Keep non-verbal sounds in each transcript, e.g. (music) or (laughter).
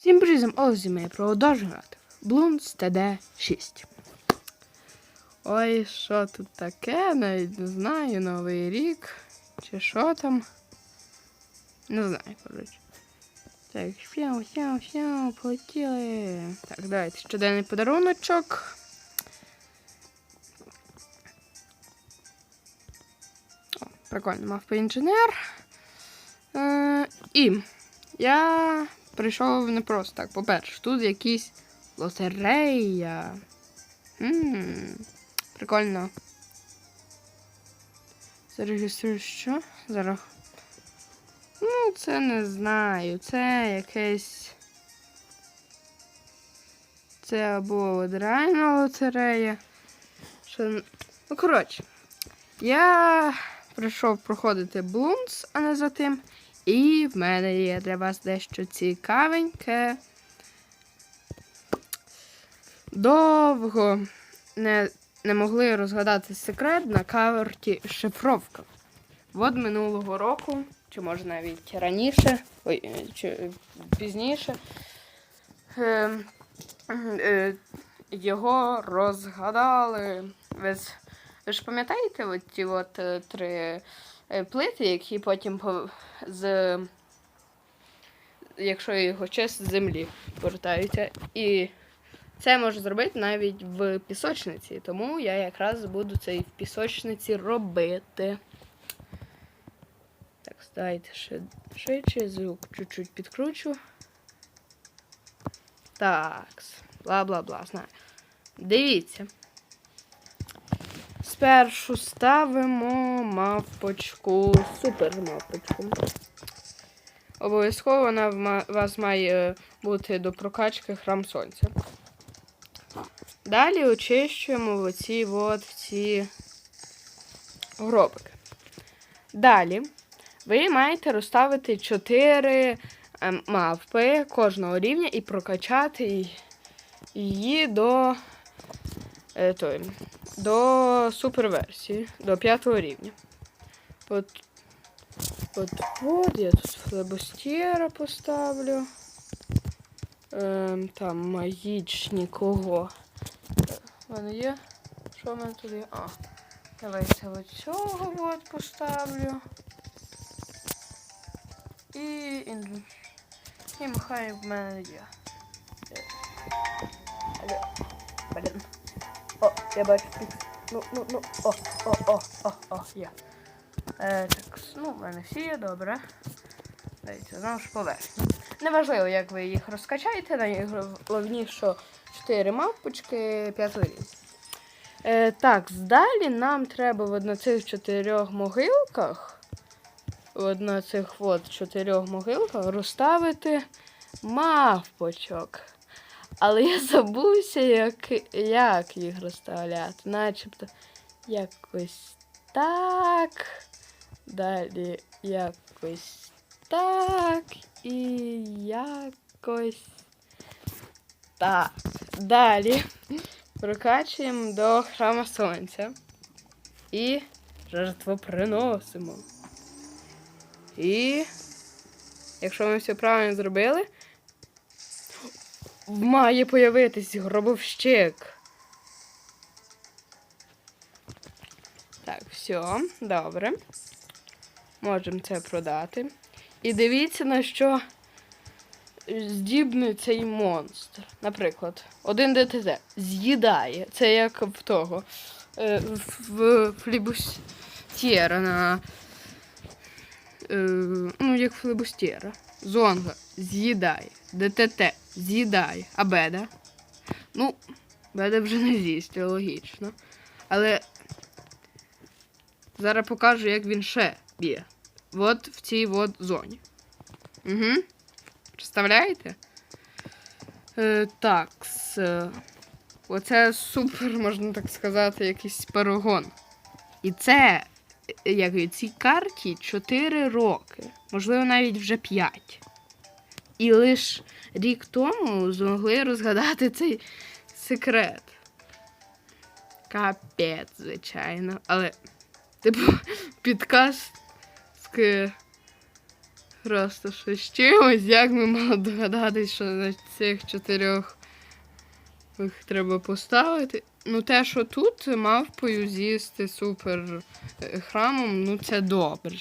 Всім призом Олзі продовжуємо грати. Блунс ТД6. Ой, що тут таке? Навіть не знаю, Новий рік. Чи що там? Не знаю, коротше. Так, фяу, фяу, фяу, полетіли. Так, давайте щоденний подаруночок. О, прикольно, мавпа інженер. Е, і я прийшов не просто так. По-перше, тут якісь лотерея. м прикольно. Зареєструю що? Зараз. Ну, це не знаю. Це якесь. Це або реальна лотерея. Що... Ну, коротше, я прийшов проходити Блунс, а не за тим. І в мене є для вас дещо цікавеньке. Довго не, не могли розгадати секрет на карті шифровка. От минулого року, чи може навіть раніше, ой, е, чи пізніше, е, е, його розгадали. Ви, з- ви ж пам'ятаєте от ті от е, три е, плити, які потім з, якщо його честь, з землі повертаються. І це можу зробити навіть в пісочниці, тому я якраз буду це і в пісочниці робити. Так, дайте ще швидше, звук чуть-чуть підкручу. Так, бла-бла-бла, знаю. Дивіться. Спершу ставимо мавпочку, супер мавпочку. Обов'язково вона в вас має бути до прокачки храм сонця. Далі очищуємо оці от ці гробики. Далі ви маєте розставити 4 мавпи кожного рівня і прокачати її до, е, той, до суперверсії, до п'ятого рівня. От, от, от я тут флебостєра поставлю. Ем, там магічні кого. У мене є? Що в мене тут є? А. Давайте от цього от поставлю. І, і махай в мене є. Е. Блін. О, я бачу пік. Ну, ну, ну. О, о, о, о, о, є. Е, так, ну, в мене всі є, добре. Дивіться, знову ж поверхня. Неважливо, як ви їх розкачаєте, найголовніше, що 4 мавпочки 5 рівня. Е, так, далі нам треба в на цих чотирьох могилках, от на цих от чотирьох могилках розставити мавпочок. Але я забувся, як, як їх розставляти. Начебто якось так. Далі якось так. І якось так. Далі прокачуємо до храма сонця. І жертву приносимо. І якщо ми все правильно зробили, має появитись гробовщик. Так, все, добре. Можемо це продати. І дивіться, на що здібний цей монстр. Наприклад, один ДТЗ з'їдає. Це як в того. е, В, флібустєра на. е, Ну, як флібустєра. Зонга з'їдає. ДТТ з'їдає. А беда? Ну, беда вже не з'їсть, логічно. Але зараз покажу, як він ще б'є. От в цій от зоні. Угу. Представляєте? Е, так. Оце супер, можна так сказати, якийсь парагон. І це, е, як цій карті 4 роки, можливо, навіть вже 5. І лише рік тому змогли розгадати цей секрет. Капець, звичайно. Але, типу, підказки Просто що з чимось, як ми мали догадатись, що на цих чотирьох їх треба поставити. Ну, те, що тут мавпою з'їсти супер е, храмом, ну це добре.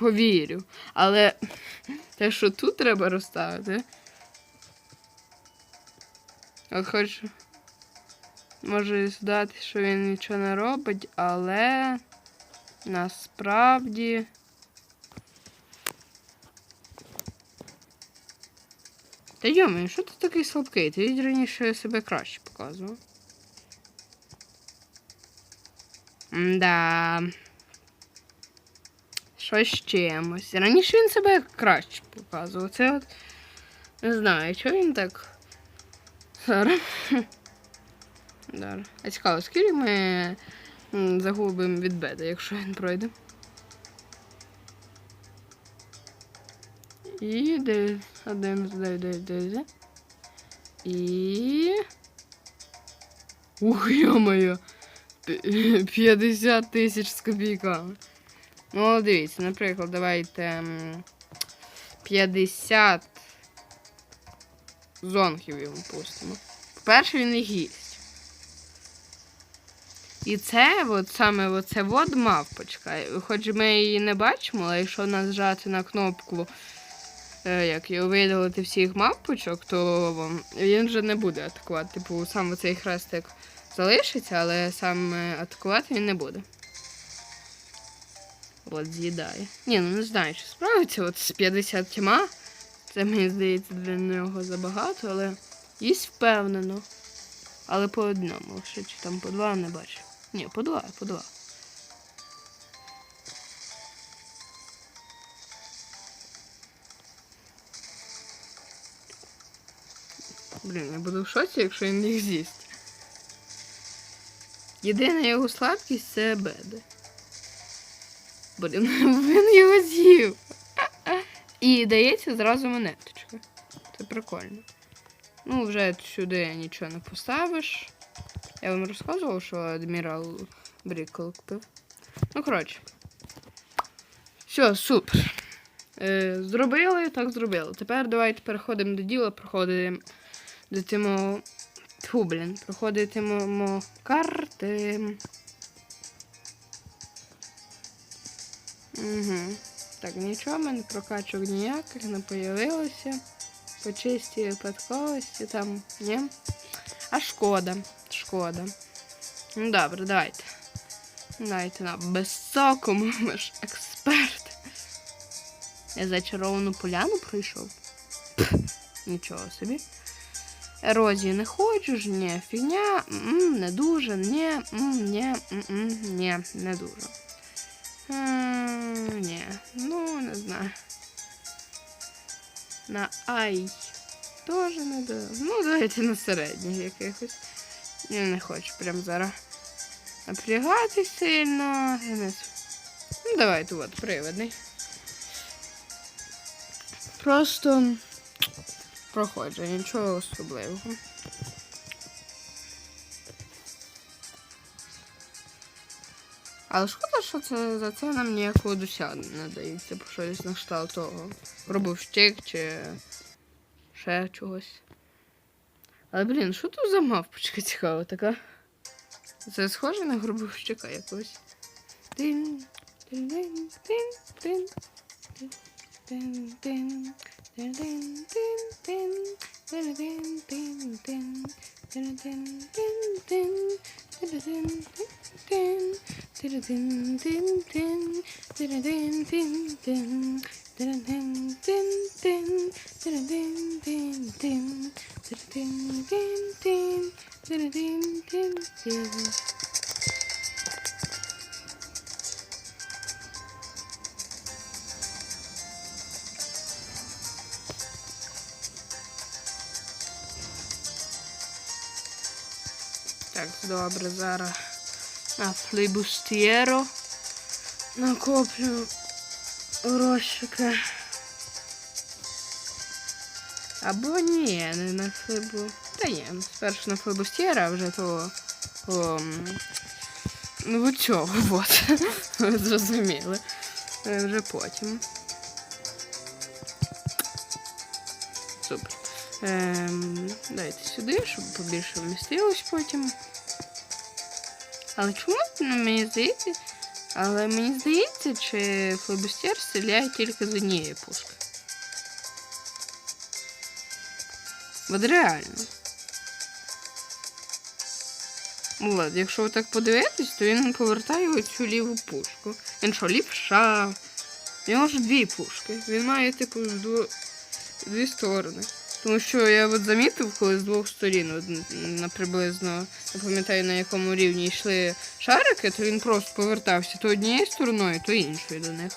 Повірю. Але те, що тут треба розставити. От хочу. Можу здати, що він нічого не робить, але насправді. Та йоми, що ти такий слабкий? Ти раніше себе краще показував. Да. Щось чимось. Раніше він себе краще показував. Це от. Не знаю, чого він так. Зараз. (laughs) Зараз. А цікаво, скільки ми загубимо від беда, якщо він пройде. І де один де, де. І. Ух, йо-моє. 50 тисяч з копійками. Ну, дивіться, наприклад, давайте 50 зонків йому пустимо. По-перше, він їх їсть. І це, от саме оце от мавпочка. Хоч ми її не бачимо, але якщо нажати на кнопку, е, як його видалити всіх мавпочок, то він вже не буде атакувати. Типу, сам цей хрестик залишиться, але сам е, атакувати він не буде. От з'їдає. Ні, ну не знаю, чи справиться от з 50 тьма. Це мені здається для нього забагато, але їсть впевнено. Але по одному лише чи там по два не бачу. Ні, по два, по два. Блін, я буду в шоці, якщо він їх з'їсть. Єдина його слабкість це беди. Блін, (laughs) він його з'їв. І дається зразу монеточка. Це прикольно. Ну, вже сюди нічого не поставиш. Я вам розказував, що адмірал Брікл купив. Ну, коротше. Все, супер. Е, зробили, так зробили. Тепер давайте переходимо до діла, проходимо до тимо. Тьфу, блін, проходитимемо карти. Угу. Так, нічого, в мене прокачок ніяких не появилося. По чистій випадковості там, ні. А шкода, шкода. Ну добре, давайте. Давайте на високому (laughs) ми ж експерт. Я зачаровану поляну пройшов. Нічого собі. Ерозії не хочу ж, ні, фігня, м, не дуже, ні, м, ні, м, м, ні, не дуже. М, Ні, ну не знаю. На ай. Тоже не до. Ну, давайте на середніх якихось. Я не хочу прям зараз напрягатись сильно. Ну, давайте от, привидний. Просто проходжу, нічого особливого. Але шкода, що це за це нам ніякого досягнення не дається, бо щось на кшталт того. Робовщик чи ще чогось. Але, блін, що тут за мавпочка цікава така? Це схоже на гробовщика якогось. Тин, тин, тин, тин, тин, тин, тин, тин, тин, тин, тин, тин, тин, тин, тин, тин, тин, тин, тин, Так, добре, зараз. А флейбустєро. Накоплю розчики. Або ні, не на флейбу. Та ні, спершу на флейбустєра, а вже то... О, ну ви чого, (laughs) от. Зрозуміли. Е, вже потім. Супер. Ем, Дайте сюди, щоб побільше вмістилось потім. Але чому ну, мені здається? Але мені здається, чи флебустер стріляє тільки з однієї пушки. От реально. Ладно, якщо так подивитись, то він повертає оцю ліву пушку. Він що, лівша? У нього ж дві пушки. Він має, типу, дво... дві сторони. Тому що я от замітив, коли з двох сторін, от, на приблизно, не пам'ятаю на якому рівні йшли шарики, то він просто повертався то однією стороною, то іншою до них.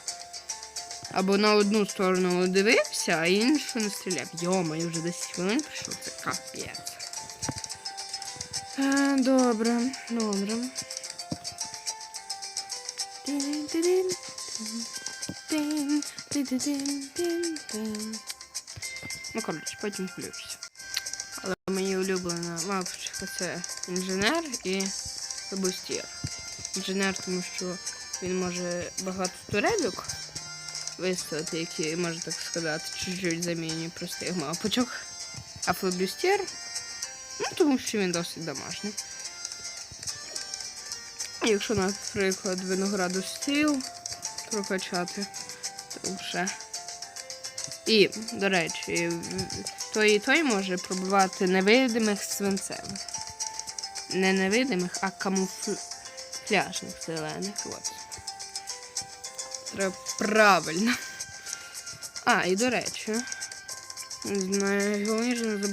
Або на одну сторону дивився, а іншу не стріляв. Йома, я вже 10 хвилин прийшов, це капець. Е, Добре, добре. Тин-тин-тин, тин, тин-тин-тин-тин. Ну, коротше, потім включуся. Але моя улюблена мавпочка це інженер і бустір. Інженер, тому що він може багато турелюк виставити, які, можна так сказати, чуть-чуть замінює простих мавпочок. А флебустір, ну тому що він досить домашній. Якщо, наприклад, винограду стіл прокачати, то вже. І, до речі, той і той може пробувати невидимих свинцевих. Не невидимих, а камуфляжних зелених. От. Треба правильно. А, і до речі, найголовніше не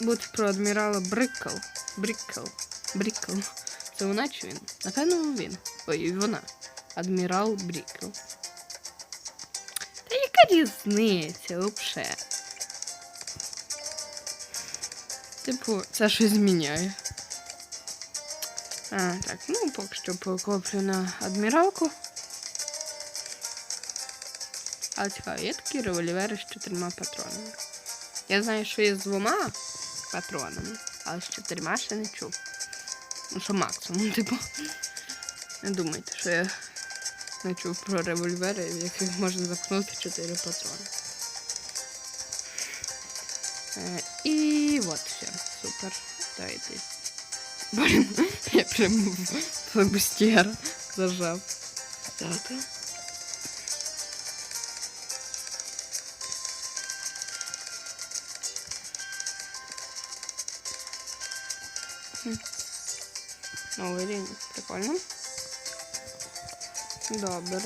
забути про адмірала Брикл. Брикл. Брикл. Це вона чи він? Напевно, він. Ой, вона. Адмірал Брикл. Різниця взагалі? Типу, це щось зміняє. А, так, ну поки що покоплю на адміралку. Але цікаво, є такі револьвери з чотирма патронами. Я знаю, що є з двома патронами, але з чотирма ще не чув. Ну, що максимум, типу. Не думайте, що я не чув про револьвери, в яких можна запхнути 4 патрони. Е, і от все. Супер. Давайте. Блін, я прямо в флебустєр зажав. Так. Новий рівень. Прикольно. Добре,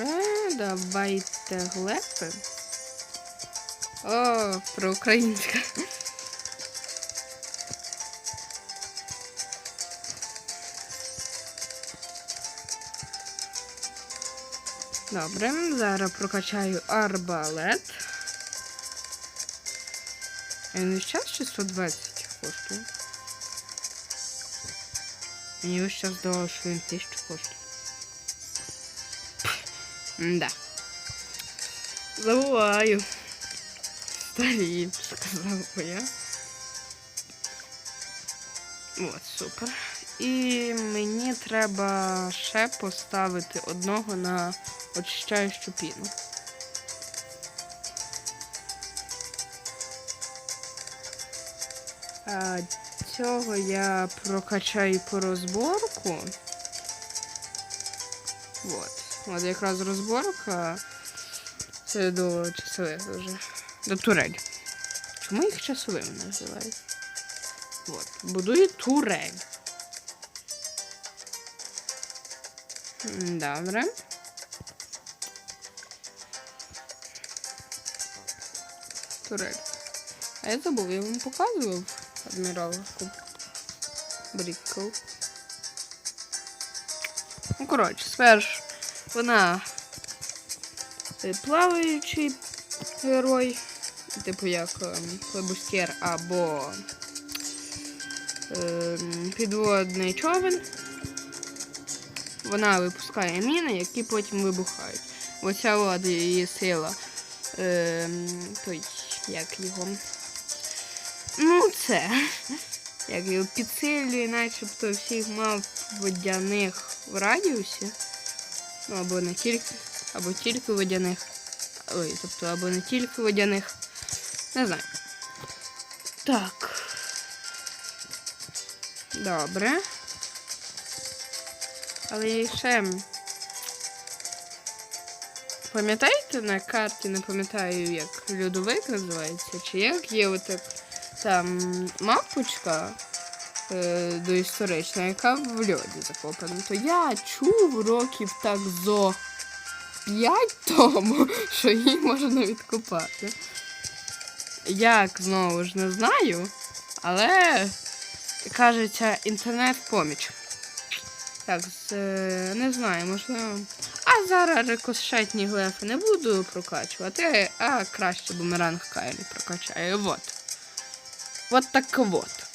давайте глепи. О, про українська. Добре, зараз прокачаю арбалет. Він чи 120 коштує? Мені час здавалося, що він 1000 коштує. Да. Забуваю. Старі, сказав би я. От, супер. І мені треба ще поставити одного на очищаючу піну. А, цього я прокачаю по розборку. От. От якраз розборка. Це до часових вже. До турель. Чому їх часовими називають? От. Будую турель. Добре. Турель. А я забув, я вам показував адміралку. Брікл. Ну, коротше, спершу вона е, плаваючий герой, типу як ем, флебустєр або ем, підводний човен. Вона випускає міни, які потім вибухають. Оця от її сила. Ем, той, як його. Ну, це. Як його підсилює, начебто всіх мав водяних в радіусі. Ну, або не тільки, або тільки водяних. Ой, тобто, або не тільки водяних. Не знаю. Так. Добре. Але ще. Пам'ятаєте на карті, не пам'ятаю, як льодовик називається, чи як є отак там мапочка доісторична, яка в льоді закопана. То я чув років так зо 5 тому, (laughs) що її можна відкопати. Як знову ж не знаю, але кажеться інтернет в поміч. Так, е, не знаю, можливо. А зараз рикошетні глефи не буду прокачувати, а краще бумеранг Кайлі прокачаю. Вот. Вот так вот.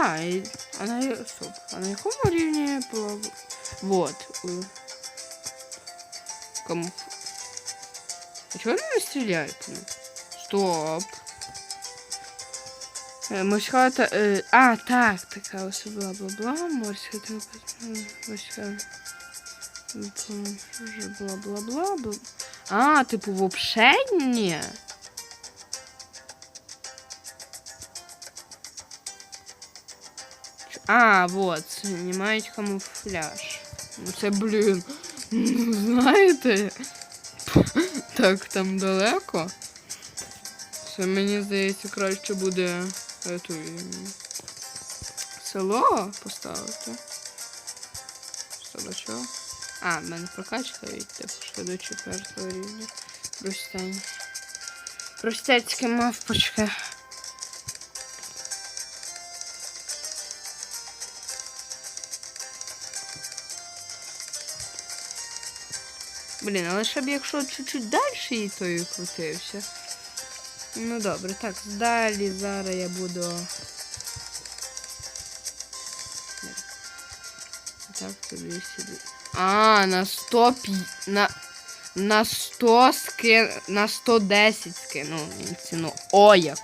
А, і, а на, я- стоп, а на якому рівні було? Вот. у- Кому? А чого вони не стріляють? по мені? Стоп. Е, Морська та. Е, а, так, така ось бла-бла-бла. Морська та. Морська. Бла-бла-бла. бла. А, типу, вообще ні. А, вот, знімають камуфляж. Ну це, блін. (laughs) Знаєте? (laughs) Так там далеко. Це мені здається, краще буде е, село поставити. А чого? А, в мене прокачка від типу що до четвертого рівня. Простень. Простецька мавпочка. Блін, але ще б якщо чуть-чуть далі і тою крутився. Ну добре, так, далі зараз я буду. Так, то 200. А, на 100 пі... на на 100 ски... на 110 скинув він ціну. О, як.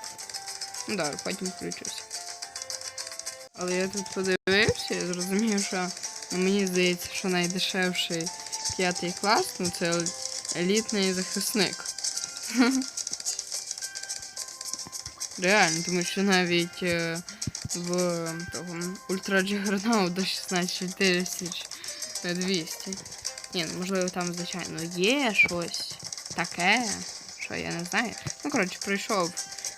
Ну добре, потім включуся. Але я тут подивився, я зрозумів, що ну, мені здається, що найдешевший п'ятий клас, ну це елітний захисник. (laughs) Реально, тому що навіть е, в того Ультра до 16200. Ні, ну можливо там, звичайно, є щось таке, що я не знаю. Ну, коротше, пройшов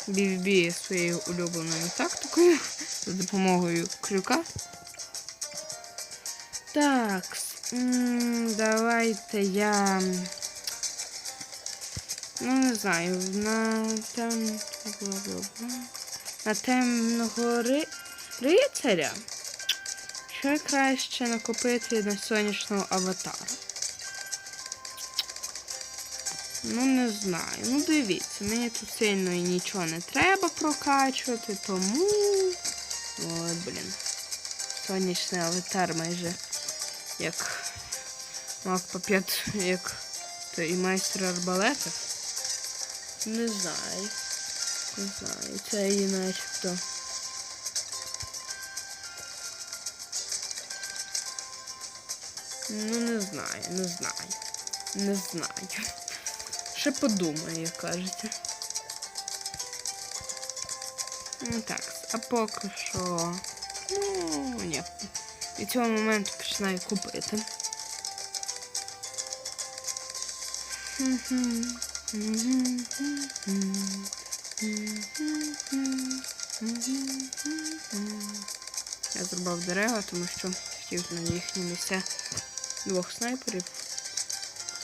BVB своєю улюбленою тактикою (laughs) за допомогою крюка. Так, давайте я. Ну, не знаю, на там. На темного ри... рицаря. Що краще накопити на сонячного аватара? Ну, не знаю. Ну, дивіться, мені тут сильно і нічого не треба прокачувати, тому. От, блін. Сонячний аватар майже як мав пап'ят, як той майстер арбалета. Не знаю. Не знаю. Це її начебто. Ну, не знаю, не знаю. Не знаю. Ще подумаю, як кажете. Ну так, а поки що. Ну, ні. Від цього моменту починаю купити. Я зрубав дерева, тому що хотів на їхні місця двох снайперів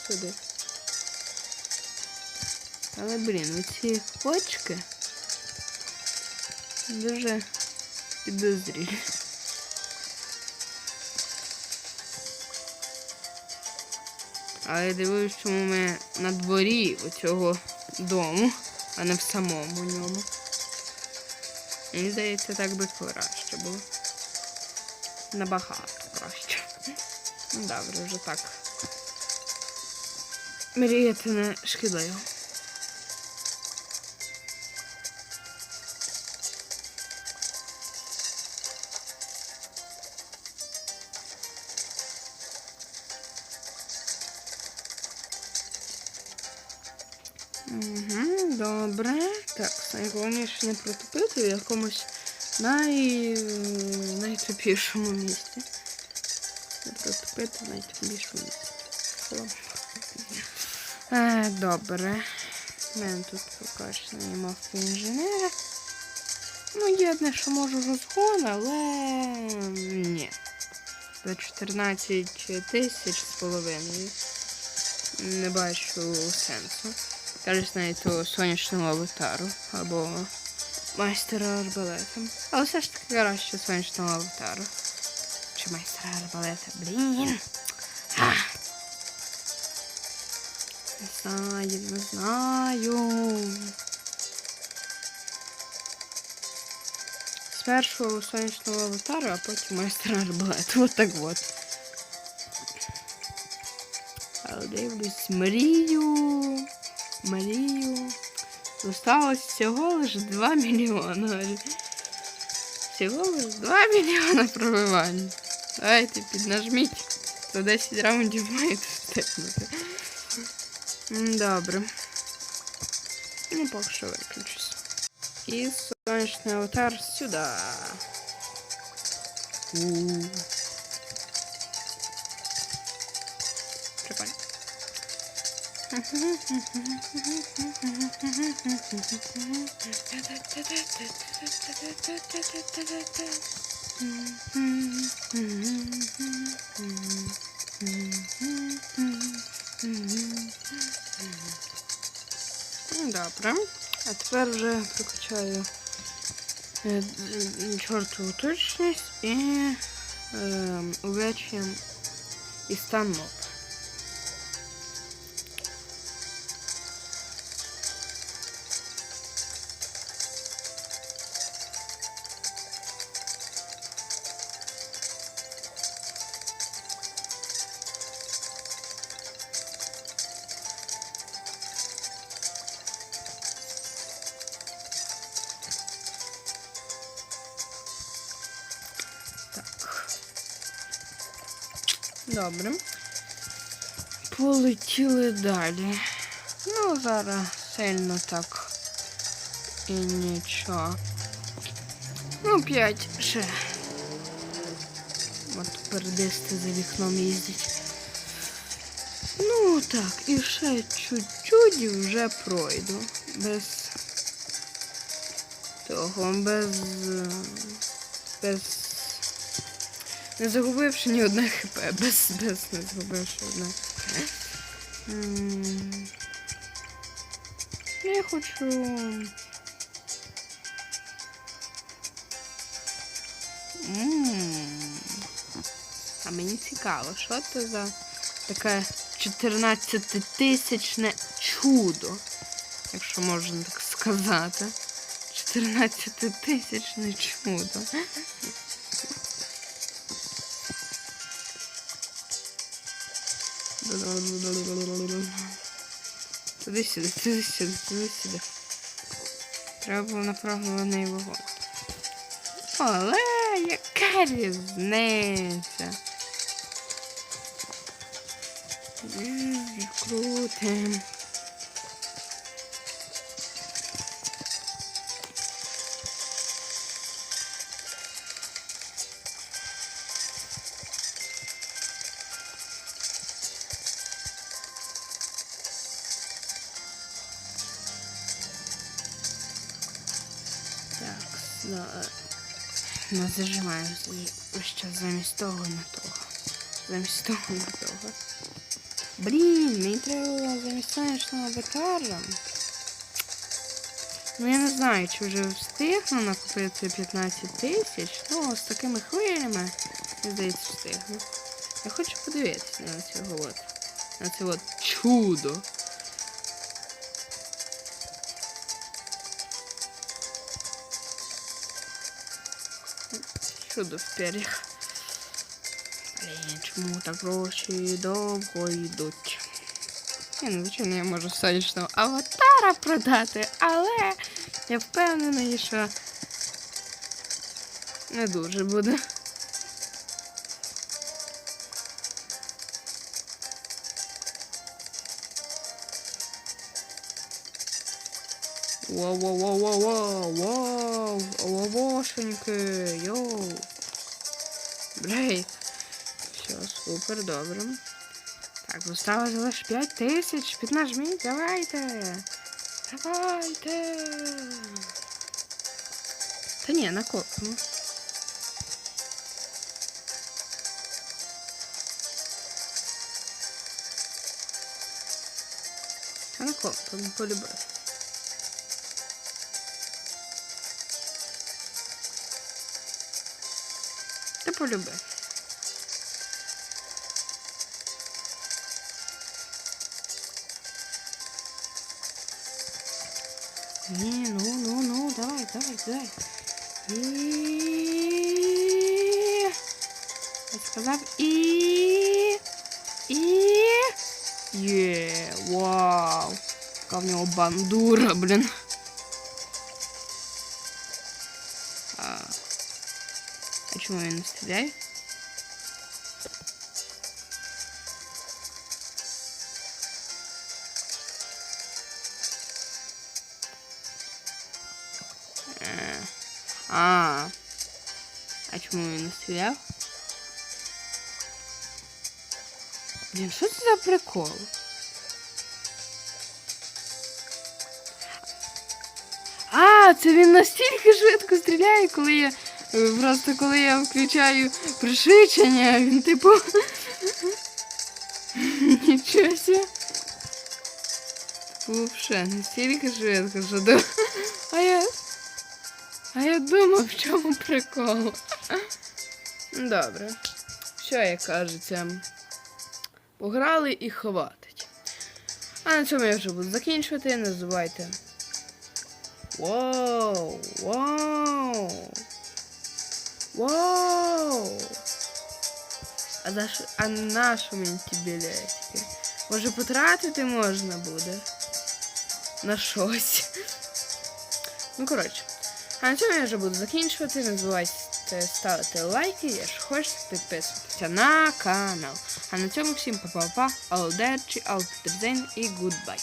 сюди. Але, блін, оці очки дуже підозрілі. Але дивлюсь, чому ми на дворі оцього дому, а не в самому ньому. Мені здається, так би краще було. Набагато краще. Ну, добре, вже так. Мріяти не шкідливо. Добре. Так, найголовніше не протопити в якомусь най... найтупішому місці. Не протопити в найтупішому місці. Е, добре. У мене тут прокачаний мавки інженера. Ну, є одне, що можу розгон, але ні. За 14 тисяч з половиною. Не бачу сенсу. Кажуть, навіть ту сонячному аватару або майстера арбалетом. Але все ж таки краще сонячного аватару. Чи майстера арбалета. Блін. Не знаю, не знаю. Спершу сонячного аватару, а потім майстера арбалету. Вот так вот. Але дивлюсь, мрію. Мрію. Осталось всього лиш 2 мільйони. Всього лиш 2 мільйони пробивань. Давайте піднажміть. За 10 раундів маєте встигнути. Добре. Ну, поки що виключусь. І сонячний аватар сюди. У. Добре. А тепер вже прокачаю е, чортову точність і е, увечі і стан моб. Добре. Полетіли далі. Ну, зараз сильно так і нічого. Ну, п'ять ще. От передисти за вікном їздять. Ну так, і ще чуть-чуть і вже пройду. Без того, без. без. Не загубивши ні одне хп, без, без не загубивши одне. М, Я хочу. А мені цікаво, що це за таке 14-тисячне чудо, якщо можна так сказати. 14-тисячне чудо. Туди сюди, туди сюди, туди сюди. Треба було направлений вогонь. Але яка різниця? Крутим. Ну, е, не ще замість того на того. Замість того на того. Блін, мені треба замість сонячного аватара. Ну я не знаю, чи вже встигну накупити 15 тисяч. Ну, з такими хвилями, мені здається, встигну. Я хочу подивитися на цього от. На це от чудо. Чудо в перьях. Блін, чому так гроші довго йдуть? Я ну звичайно я можу сонячного аватара продати, але я впевнена, що не дуже буде. Воу, воу, воу, воу, воу, воу, ловошеньки, йоу. Блей. Все, супер, добре. Так, осталось лише 5 тисяч. Піднажміть, давайте. Давайте. Та ні, накопимо. Та накопимо, полюбив. Та полюбив. Ні, ну, ну, ну, давай, давай, давай. І... Я сказав і... І... Є, вау. Яка в нього бандура, блін. А чому він не стріляє? Е, А. А чому він не стріляв? Блін, що це за прикол? А, це він настільки швидко стріляє, коли я. Просто коли я включаю пришичення, він типу. (laughs) Нічого себе. Вообще, настільки швидко, що до. А я. А я думав, в чому прикол. Добре. Що як кажеться? Пограли і хватить. А на цьому я вже буду закінчувати. Не забувайте. Вау! Вау! Вау! А, за що, а на що мені ті білетики? Може потратити можна буде? На щось. Ну, коротше. А на цьому я вже буду закінчувати. Не забувайте ставити лайки, якщо хочете підписуватися на канал. А на цьому всім па-па-па, алдерчі, алдердзень і гудбай.